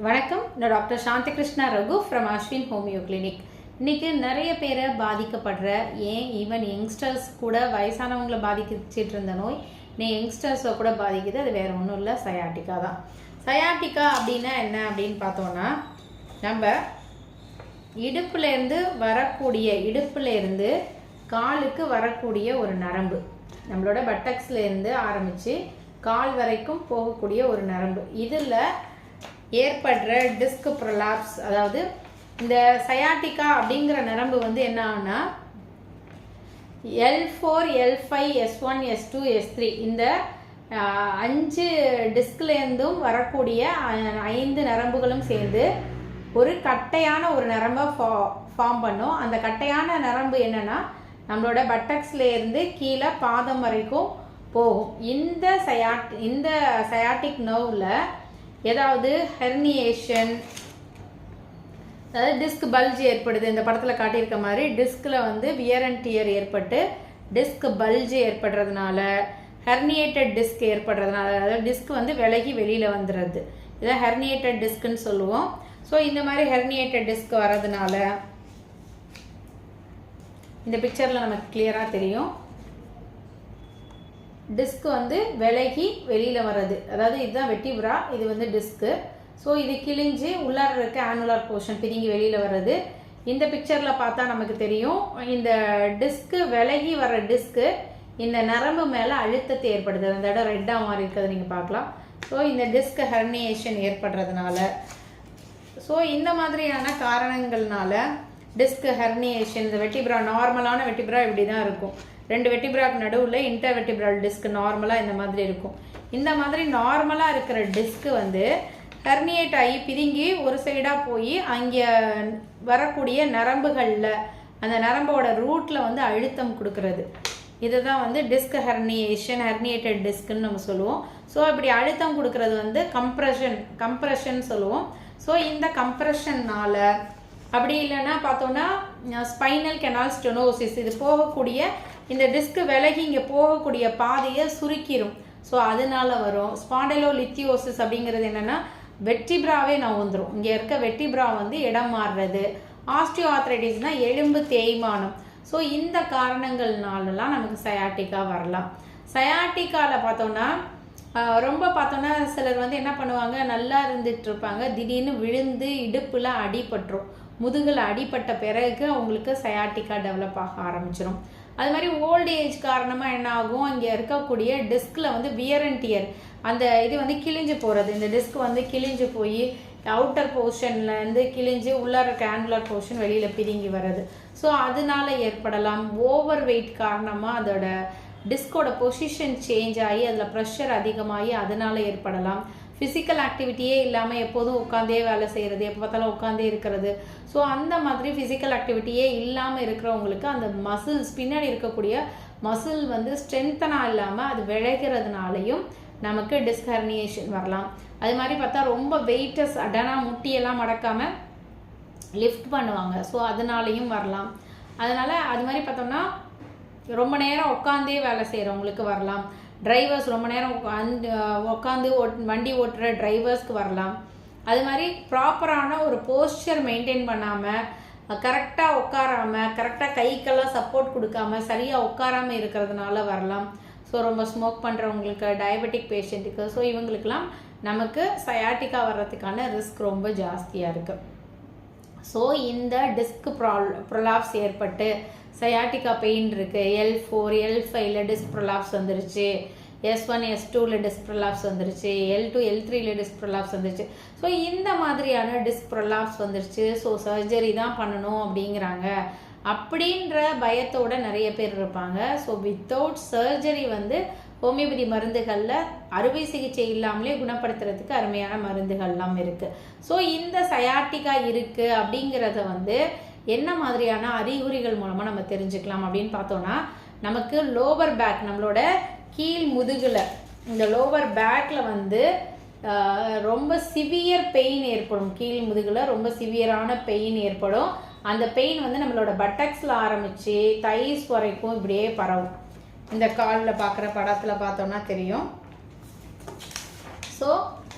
வணக்கம். நான் doctor Shanthi Krishna Raghu from Ashwin homeo clinic. இன்னைக்கு நிறைய பேரை பாதிக்கப்படுற ஏன் ஈவன் யங்ஸ்டர்ஸ் கூட வயசானவங்கள பாதிக்கிச்சிட்டு இருந்த நோய் நீ யங்ஸ்டர்ஸை கூட பாதிக்குது. அது வேற ஒன்றும் இல்லை சயாட்டிக்கா தான். சயாட்டிக்கா அப்படின்னா என்ன அப்படின்னு பார்த்தோன்னா நம்ம இடுப்புலேருந்து வரக்கூடிய இடுப்புலேருந்து காலுக்கு வரக்கூடிய ஒரு நரம்பு. நம்மளோட பட்டக்ஸ்லேருந்து ஆரம்பித்து கால் வரைக்கும் போகக்கூடிய ஒரு நரம்பு. இதில் ஏற்படுற டிஸ்க் ப்ரொலாப்ஸ் அதாவது இந்த சயாட்டிக்கா அப்படிங்கிற நரம்பு வந்து என்ன ஆகுனா L four L five S one S two S three இந்த அஞ்சு டிஸ்க்லேருந்தும் வரக்கூடிய ஐந்து நரம்புகளும் சேர்ந்து ஒரு கட்டையான ஒரு நரம்பை ஃபா ஃபார்ம் பண்ணும். அந்த கட்டையான நரம்பு என்னென்னா நம்மளோட பட்டக்ஸ்லேருந்து கீழே பாதம் வரைக்கும் போகும். இந்த சயாட் இந்த சயாட்டிக் நோவில் ஏதாவது ஹெர்னியேஷன் அதாவது டிஸ்க் பல்ஜ் ஏற்படுது. இந்த படத்தில் காட்டியிருக்க மாதிரி டிஸ்கில் வந்து வியர் அண்ட் டியர் ஏற்பட்டு டிஸ்க் பல்ஜ் ஏற்படுறதுனால ஹெர்னியேட்டட் டிஸ்க் ஏற்படுறதுனால அதாவது டிஸ்க் வந்து விலகி வெளியில் வந்துடுறது. இதை ஹெர்னியேட்டட் டிஸ்க்குன்னு சொல்லுவோம். ஸோ இந்த மாதிரி ஹெர்னியேட்டட் டிஸ்க் வர்றதுனால இந்த பிக்சரில் நமக்கு கிளியராக தெரியும். டிஸ்க் வந்து விலகி வெளியில் வர்றது. அதாவது இதுதான் வெட்டிபுரா இது வந்து டிஸ்க்கு ஸோ இது கிழிஞ்சு உள்ளார இருக்க ஆனுலார் போர்ஷன் பிரிங்கி வெளியில் வர்றது. இந்த பிக்சரில் பார்த்தா நமக்கு தெரியும். இந்த டிஸ்க்கு விலகி வர டிஸ்க்கு இந்த நரம்பு மேலே அழுத்தத்தை ஏற்படுது அந்த இடம் ரெட்டாக மாறி இருக்கிறத நீங்கள் பார்க்கலாம். ஸோ இந்த டிஸ்க் ஹெர்னியேஷன் ஏற்படுறதுனால. ஸோ இந்த மாதிரியான காரணங்கள்னால டிஸ்க் ஹெர்னியேஷன் இந்த வெட்டிபுரா நார்மலான வெட்டிபுரா இப்படி தான் இருக்கும். ரெண்டு வெட்டிப்ராக்கு நடுவில் இன்டர் வெட்டிப்ரால் டிஸ்க் நார்மலாக இந்த மாதிரி இருக்கும். இந்த மாதிரி நார்மலாக இருக்கிற டிஸ்க்கு வந்து ஹெர்னியேட் ஆகி பிரிங்கி ஒரு சைடாக போய் அங்கே வரக்கூடிய நரம்புகளில் அந்த நரம்போட ரூட்டில் வந்து அழுத்தம் கொடுக்கறது. இதுதான் வந்து டிஸ்க் ஹெர்னியேஷன் ஹெர்னியேட்டட் டிஸ்க்குன்னு நம்ம சொல்லுவோம். ஸோ இப்படி அழுத்தம் கொடுக்கறது வந்து கம்ப்ரெஷன் கம்ப்ரெஷன் சொல்லுவோம். ஸோ இந்த கம்ப்ரெஷன்னால் அப்படி இல்லைன்னா பார்த்தோன்னா ஸ்பைனல் கெனால் ஸ்டெனோசிஸ் இது போகக்கூடிய இந்த டிஸ்க்கு விலகி இங்கே போகக்கூடிய பாதையை சுருக்கிரும். ஸோ அதனால வரும். ஸ்பாண்டலோ லித்தியோசிஸ் அப்படிங்கிறது என்னென்னா வெட்டிப்ராவே நான் வந்துடும் இங்கே இருக்க வெட்டிப்ரா வந்து இடம் மாறுறது. ஆஸ்டியோ ஆத்ரைட்டிஸ்னால் எலும்பு தேய்மானம். ஸோ இந்த காரணங்கள்னாலலாம் நமக்கு சயாட்டிக்கா வரலாம். சயாட்டிக்காவில் பார்த்தோன்னா ரொம்ப பார்த்தோன்னா சிலர் வந்து என்ன பண்ணுவாங்க நல்லா இருந்துட்டு இருப்பாங்க. திடீர்னு விழுந்து இடுப்பில் அடிபட்டுரும். முதுகில் அடிபட்ட பிறகு அவங்களுக்கு சயாட்டிக்கா டெவலப் ஆக ஆரம்பிச்சிடும் அது மாதிரி ஓல்டு ஏஜ் காரணமாக என்ன ஆகும்? இங்கே இருக்கக்கூடிய டிஸ்கில் வந்து வியர் அண்ட் டியர் அந்த இது வந்து கிழிஞ்சு போகிறது இந்த டிஸ்க் வந்து கிழிஞ்சு போய் அவுட்டர் போர்ஷன்லேருந்து கிழிஞ்சு உள்ளார இருக்க போர்ஷன் வெளியில் பிரிங்கி வர்றது. ஸோ அதனால ஏற்படலாம். ஓவர் வெயிட் காரணமாக அதோட டிஸ்கோட பொசிஷன் சேஞ்ச் ஆகி அதில் ப்ரெஷர் அதிகமாகி அதனால ஏற்படலாம். ஃபிசிக்கல் ஆக்டிவிட்டியே இல்லாமல் எப்போதும் உட்காந்தே வேலை செய்கிறது எப்போ பார்த்தாலும் உட்காந்தே இருக்கிறது. ஸோ அந்த மாதிரி ஃபிசிக்கல் ஆக்டிவிட்டியே இல்லாமல் இருக்கிறவங்களுக்கு அந்த மசில்ஸ் பின்னாடி இருக்கக்கூடிய மசில் வந்து ஸ்ட்ரென்த்தனாக இல்லாமல் அது விளைகிறதுனாலையும் நமக்கு டிஸ்கர்னியேஷன் வரலாம். அது மாதிரி பார்த்தா ரொம்ப வெயிட்டஸ் அடனா முட்டியெல்லாம் மடக்காமல் லிஃப்ட் பண்ணுவாங்க. ஸோ அதனாலையும் வரலாம். அதனால் அது மாதிரி பார்த்தோம்னா ரொம்ப நேரம் உட்காந்தே வேலை செய்கிறவங்களுக்கு வரலாம். டிரைவர்ஸ் ரொம்ப நேரம் உட்காந்து உட்காந்து ஓட் வண்டி ஓட்டுற டிரைவர்ஸ்க்கு வரலாம். அது மாதிரி ப்ராப்பரான ஒரு போஸ்டர் மெயின்டைன் பண்ணாமல் கரெக்டாக உட்காராமல் கரெக்டாக கைக்கெல்லாம் சப்போர்ட் கொடுக்காம சரியாக உட்காராமல் இருக்கிறதுனால வரலாம். ஸோ ரொம்ப ஸ்மோக் பண்ணுறவங்களுக்கு டயபெட்டிக் பேஷண்ட்டுக்கு ஸோ இவங்களுக்கெல்லாம் நமக்கு சயாட்டிக்கா வர்றதுக்கான ரிஸ்க் ரொம்ப ஜாஸ்தியாக இருக்குது ஸோ இந்த டிஸ்க் ப்ரால் ப்ரொலாப்ஸ் ஏற்பட்டு சயாட்டிக்கா பெயின் இருக்குது எல் ஃபோர் எல் ஃபைவ்ல டிஸ்க் ப்ரொலாப்ஸ் வந்துருச்சு. எஸ் ஒன் எஸ் டூவில் டிஸ்க் ப்ரொலாப்ஸ் வந்துருச்சு. எல் டூ எல் த்ரீல டிஸ்க் ப்ரொலாப்ஸ் வந்துருச்சு. ஸோ இந்த மாதிரியான டிஸ்க் ப்ரொலாப்ஸ் வந்துருச்சு. ஸோ சர்ஜரி தான் பண்ணணும் அப்படிங்கிறாங்க. அப்படின்ற பயத்தோட நிறைய பேர் இருப்பாங்க. ஸோ வித்தவுட் சர்ஜரி வந்து ஹோமியோபதி மருந்துகளில் அறுவை சிகிச்சை இல்லாமலே குணப்படுத்துறதுக்கு அருமையான மருந்துகள்லாம் இருக்குது ஸோ இந்த சயாட்டிக்கா இருக்குது அப்படிங்கிறத வந்து என்ன மாதிரியான அறிகுறிகள் மூலமாக நம்ம தெரிஞ்சுக்கலாம் அப்படின்னு பார்த்தோன்னா நமக்கு லோவர் பேக் நம்மளோட கீழ் முதுகில் இந்த லோவர் பேக்கில் வந்து ரொம்ப சிவியர் பெயின் ஏற்படும். கீழ் முதுகில் ரொம்ப சிவியரான பெயின் ஏற்படும். அந்த பெயின் வந்து நம்மளோட பட்டக்ஸில் ஆரம்பித்து தைஸ் வரைக்கும் இப்படியே பரவும். இந்த காலில் பார்க்குற படத்தில் பார்த்தோம்னா தெரியும். ஸோ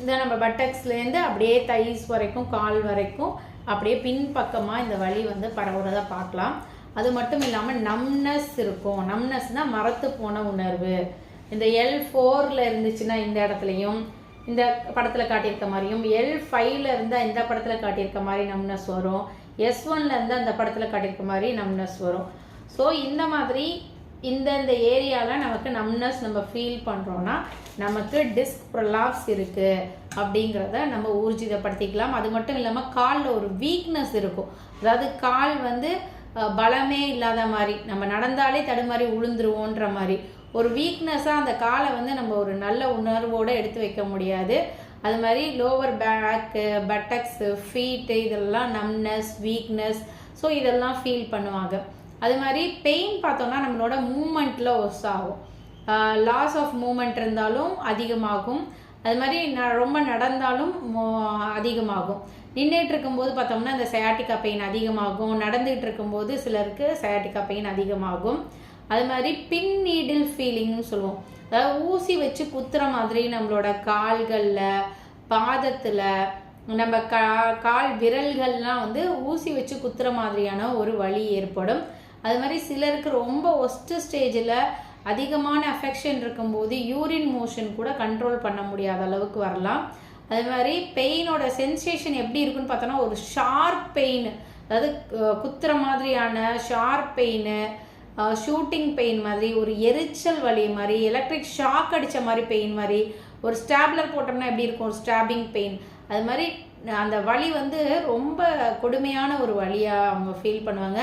இந்த நம்ம பட்டக்ஸ்லேருந்து அப்படியே தைஸ் வரைக்கும் கால் வரைக்கும் அப்படியே பின்பக்கமாக இந்த வலி வந்து பரவுறதை பார்க்கலாம். அது மட்டும் இல்லாமல் நம்னஸ் இருக்கும். நம்னஸ்னால் மரத்து போன உணர்வு. இந்த எல் ஃபோரில் இருந்துச்சுன்னா இந்த இடத்துலையும் இந்த படத்தில் காட்டியிருக்க மாதிரியும் எல் ஃபைவ்ல இருந்தால் இந்த படத்தில் காட்டியிருக்க மாதிரி நம்னஸ் வரும். எஸ் ஒன்ல இருந்தால் அந்த படத்தில் காட்டியிருக்க மாதிரி நம்னஸ் வரும். ஸோ இந்த மாதிரி இந்தந்த ஏரியாவில் நமக்கு நம்னஸ் நம்ம ஃபீல் பண்ணுறோன்னா நமக்கு டிஸ்க் ப்ரொலாப்ஸ் இருக்குது அப்படிங்கிறத நம்ம ஊர்ஜிதப்படுத்திக்கலாம். அது மட்டும் இல்லாமல் காலில் ஒரு வீக்னஸ் இருக்கும். அதாவது கால் வந்து பலமே இல்லாத மாதிரி நம்ம நடந்தாலே தடுமாறி உளுந்துருவோன்ற மாதிரி. ஒரு வீக்னஸாக அந்த காலை வந்து நம்ம ஒரு நல்ல உணர்வோடு எடுத்து வைக்க முடியாது. அது மாதிரி லோவர் பேக்கு பட்டக்ஸு ஃபீட்டு இதெல்லாம் நம்னஸ் வீக்னஸ் ஸோ இதெல்லாம் ஃபீல் பண்ணுவாங்க. அது மாதிரி பெயின் பார்த்தோம்னா நம்மளோட மூமெண்ட்டில் ஒஸ் ஆகும். லாஸ் ஆஃப் மூமெண்ட் இருந்தாலும் அதிகமாகும். அது மாதிரி ந ரொம்ப நடந்தாலும் மோ- அதிகமாகும். நின்றுட்டு இருக்கும்போது பார்த்தோம்னா இந்த சயாட்டிக்கா பெயின் அதிகமாகும். நடந்துகிட்டு இருக்கும்போது சிலருக்கு சயாட்டிக்கா பெயின் அதிகமாகும். அது மாதிரி பின் நீடில் ஃபீலிங்னு சொல்லுவோம். அதாவது ஊசி வச்சு குத்துற மாதிரி நம்மளோட கால்களில் பாதத்தில் நம்ம கா கால் விரல்கள்லாம் வந்து ஊசி வச்சு குத்துற மாதிரியான ஒரு வழி ஏற்படும். அது மாதிரி சிலருக்கு ரொம்ப ஒஸ்ட்டு ஸ்டேஜில் அதிகமான அஃபெக்ஷன் இருக்கும்போது யூரின் மோஷன் கூட கண்ட்ரோல் பண்ண முடியாத அளவுக்கு வரலாம். அது மாதிரி பெயினோட சென்சேஷன் எப்படி இருக்குன்னு பார்த்தோன்னா ஒரு ஷார்ப் பெயின் அதாவது குத்துற மாதிரியான ஷார்ப் பெயின் ஷூட்டிங் பெயின் மாதிரி ஒரு எரிச்சல் வலி மாதிரி எலக்ட்ரிக் ஷாக் அடித்த மாதிரி பெயின் மாதிரி ஒரு ஸ்டாப்லர் போட்டோம்னா எப்படி இருக்கும்? ஒரு ஸ்டாபிங் பெயின் அது மாதிரி அந்த வலி வந்து ரொம்ப கொடுமையான ஒரு வழியாக அவங்க ஃபீல் பண்ணுவாங்க.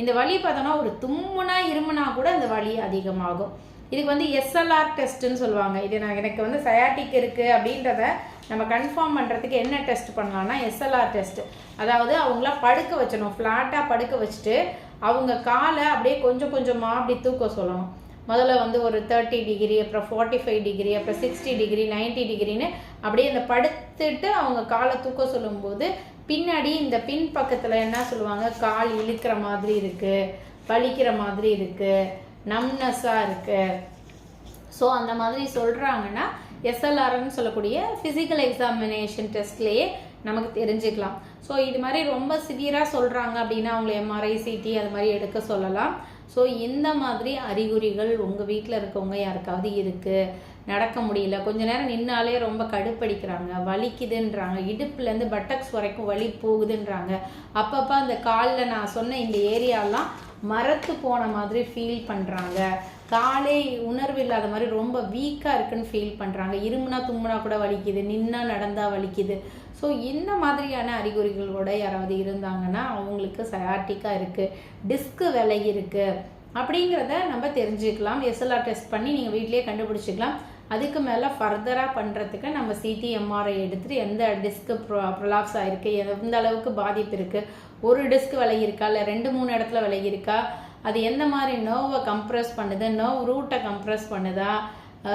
இந்த வலி பார்த்தோன்னா ஒரு தும்முனா இருமுனா கூட அந்த வலி அதிகமாகும். இதுக்கு வந்து எஸ்எல்ஆர் டெஸ்ட்டுன்னு சொல்லுவாங்க. இது நான் எனக்கு வந்து சயாட்டிக் இருக்குது அப்படின்றத நம்ம கன்ஃபார்ம் பண்ணுறதுக்கு என்ன டெஸ்ட் பண்ணலாம்னா எஸ்எல்ஆர் டெஸ்ட் அதாவது அவங்கள படுக்க வச்சணும். ஃப்ளாட்டாக படுக்க வச்சுட்டு அவங்க காலை அப்படியே கொஞ்சம் கொஞ்சமாக அப்படி தூக்க சொல்லணும். முதல்ல வந்து ஒரு தேர்ட்டி டிகிரி அப்புறம் ஃபார்ட்டி ஃபைவ் டிகிரி அப்புறம் சிக்ஸ்டி டிகிரி 90 டிகிரின்னு அப்படியே அந்த படுத்துட்டு அவங்க காலை தூக்க சொல்லும்போது பின்னாடி இந்த பின் பக்கத்தில் என்ன சொல்லுவாங்க? கால் இழுக்கிற மாதிரி இருக்குது வலிக்கிற மாதிரி இருக்குது நம்னஸாக இருக்குது ஸோ அந்த மாதிரி சொல்கிறாங்கன்னா எஸ்எல்ஆர்னு சொல்லக்கூடிய ஃபிசிக்கல் எக்ஸாமினேஷன் டெஸ்ட்லேயே நமக்கு தெரிஞ்சுக்கலாம். ஸோ இது மாதிரி ரொம்ப சிவியராக சொல்கிறாங்க அப்படின்னா அவங்களை எம்ஆர்ஐ சிடி அது மாதிரி எடுக்க சொல்லலாம். ஸோ இந்த மாதிரி அறிகுறிகள் உங்கள் வீட்டில் இருக்கவங்க யாருக்காவது இருக்குது நடக்க முடியல. கொஞ்ச நேரம் நின்னாலே ரொம்ப கடுப்படிக்கிறாங்க. வலிக்குதுன்றாங்க. இடுப்புலேருந்து பட்டக்ஸ் வரைக்கும் வலி போகுதுன்றாங்க. அப்பப்போ அந்த காலில் நான் சொன்ன இந்த ஏரியாலாம் மரத்து போன மாதிரி ஃபீல் பண்ணுறாங்க காலே உணர்வு இல்லாத மாதிரி ரொம்ப வீக்காக இருக்குன்னு ஃபீல் பண்ணுறாங்க இருமுனா தும்முனா கூட வலிக்குது நின்னா நடந்தால் வலிக்குது. ஸோ இந்த மாதிரியான அறிகுறிகளோட யாராவது இருந்தாங்கன்னா அவங்களுக்கு சயாட்டிக்காக இருக்குது டிஸ்க்கு விலகி இருக்குது அப்படிங்கிறத நம்ம தெரிஞ்சுக்கலாம். எஸ்எல்ஆர் டெஸ்ட் பண்ணி நீங்கள் வீட்டிலேயே கண்டுபிடிச்சிக்கலாம். அதுக்கு மேலே ஃபர்தராக பண்ணுறதுக்கு நம்ம சிடி எம்ஆர்ஐ எந்த டிஸ்க்கு ப்ரொ ப்ரொலாப்ஸ் ஆகிருக்கு எந்த அளவுக்கு பாதிப்பு இருக்குது ஒரு டிஸ்க் விலகியிருக்கா இல்லை ரெண்டு மூணு இடத்துல விலகியிருக்கா அது எந்த மாதிரி நோவை கம்ப்ரெஸ் பண்ணுது நோவ் ரூட்டை கம்ப்ரெஸ் பண்ணுதா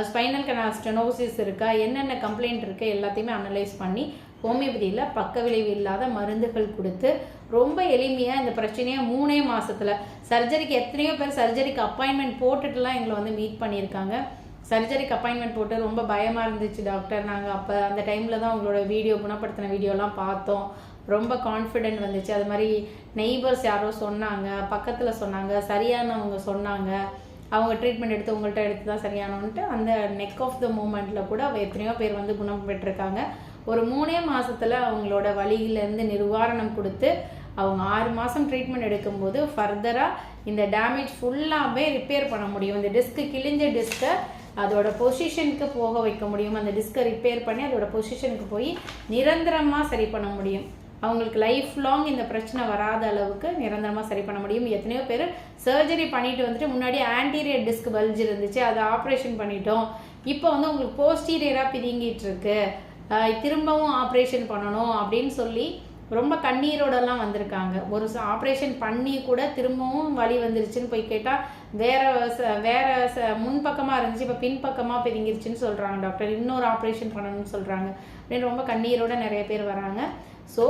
ஸ்பைனல் கனால் ஸ்டெனோசிஸ் இருக்கா என்னென்ன கம்ப்ளைண்ட் இருக்குது எல்லாத்தையுமே அனலைஸ் பண்ணி ஹோமியோபதியில் பக்க விளைவு இல்லாத மருந்துகள் கொடுத்து ரொம்ப எளிமையாக இந்த பிரச்சனையை மூணே மாதத்தில் சர்ஜரிக்கு எத்தனையோ பேர் சர்ஜரிக்கு அப்பாயின்மெண்ட் போட்டுட்டுலாம் எங்களை வந்து மீட் பண்ணியிருக்காங்க. சர்ஜரிக்கு அப்பாயின்மெண்ட் போட்டு ரொம்ப பயமாக இருந்துச்சு டாக்டர் நாங்கள் அப்போ அந்த டைமில் தான் உங்களோட வீடியோ குணப்படுத்தின வீடியோலாம் பார்த்தோம். ரொம்ப கான்ஃபிடென்ட் வந்துச்சு. அது மாதிரி நெய்பர்ஸ் யாரோ சொன்னாங்க பக்கத்தில் சொன்னாங்க சரியானவங்க சொன்னாங்க. அவங்க ட்ரீட்மெண்ட் எடுத்து உங்கள்கிட்ட எடுத்து தான் சரியானோன்ட்டு அந்த நெக் ஆஃப் த மூமெண்ட்டில் கூட எத்தனையோ பேர் வந்து குணம் பெற்றிருக்காங்க. ஒரு மூணே மாதத்தில் அவங்களோட வழியிலேருந்து நிவாரணம் கொடுத்து அவங்க ஆறு மாதம் ட்ரீட்மெண்ட் எடுக்கும்போது ஃபர்தராக இந்த டேமேஜ் ஃபுல்லாகவே ரிப்பேர் பண்ண முடியும். இந்த டிஸ்க்கு கிழிஞ்ச டிஸ்க்கை அதோட பொசிஷனுக்கு போக வைக்க முடியும். அந்த டிஸ்கை ரிப்பேர் பண்ணி அதோட பொசிஷனுக்கு போய் நிரந்தரமாக சரி பண்ண முடியும். அவங்களுக்கு லைஃப் லாங் இந்த பிரச்சனை வராத அளவுக்கு நிரந்தரமாக சரி பண்ண முடியும். எத்தனையோ பேர் சர்ஜரி பண்ணிட்டு வந்துட்டு முன்னாடி ஆன்டீரியர் டிஸ்க் பல்ஜ் இருந்துச்சு. அதை ஆப்ரேஷன் பண்ணிட்டோம். இப்போ வந்து உங்களுக்கு போஸ்டீரியராக பிதுங்கிட்டு இருக்கு. திரும்பவும் ஆப்ரேஷன் பண்ணணும் அப்படின்னு சொல்லி ரொம்ப கண்ணீரோடலாம் வந்திருக்காங்க. ஒரு ஆப்ரேஷன் பண்ணி கூட திரும்பவும் வலி வந்துருச்சுன்னு போய் கேட்டால் வேற ச- வேற ச முன்பக்கமாக இருந்துச்சு இப்போ பின்பக்கமாக பிரிங்கிருச்சுன்னு சொல்கிறாங்க டாக்டர் இன்னொரு ஆப்ரேஷன் பண்ணணும்னு சொல்கிறாங்க அப்படின்னு ரொம்ப கண்ணீரோட நிறைய பேர் வராங்க. ஸோ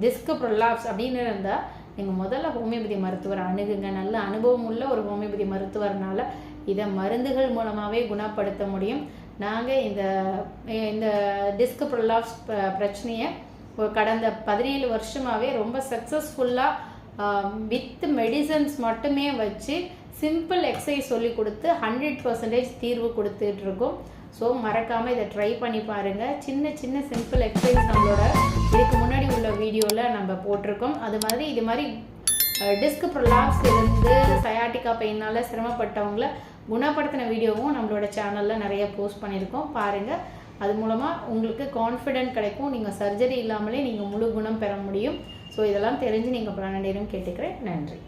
டிஸ்க் ப்ரொலாப்ஸ் அப்படின்னு இருந்தால் நீங்கள் முதல்ல ஹோமியோபதி மருத்துவர் அணுகுங்க. நல்ல அனுபவம் உள்ள ஒரு ஹோமியோபதி மருத்துவர்னால இதை மருந்துகள் மூலமாகவே குணப்படுத்த முடியும். நாங்கள் இந்த இந்த டிஸ்க் ப்ரொலாப்ஸ் பிரச்சனையை கடந்த பதினேழு வருஷமாகவே ரொம்ப சக்ஸஸ்ஃபுல்லாக வித் மெடிசன்ஸ் மட்டுமே வச்சு சிம்பிள் எக்ஸசைஸ் சொல்லி கொடுத்து ஹண்ட்ரட் பர்சன்டேஜ் தீர்வு கொடுத்துட்ருக்கோம். ஸோ மறக்காமல் இதை ட்ரை பண்ணி பாருங்கள் சின்ன சின்ன சிம்பிள் எக்ஸசைஸ் நம்மளோட இதுக்கு முன்னாடி உள்ள வீடியோவில் நம்ம போட்டிருக்கோம். அது மாதிரி இது மாதிரி டிஸ்க் ப்ரொலாப்ஸ் இருந்து சயாட்டிக்கா பெயினால் சிரமப்பட்டவங்கள குணப்படுத்தின வீடியோவும் நம்மளோட சேனலில் நிறைய போஸ்ட் பண்ணியிருக்கோம். பாருங்கள் அது மூலமாக உங்களுக்கு கான்ஃபிடென்ட் கிடைக்கும். நீங்கள் சர்ஜரி இல்லாமலே நீங்கள் முழு குணம் பெற முடியும். ஸோ இதெல்லாம் தெரிஞ்சு நீங்கள் பலனடையும் கேட்டுக்கிறேன். நன்றி.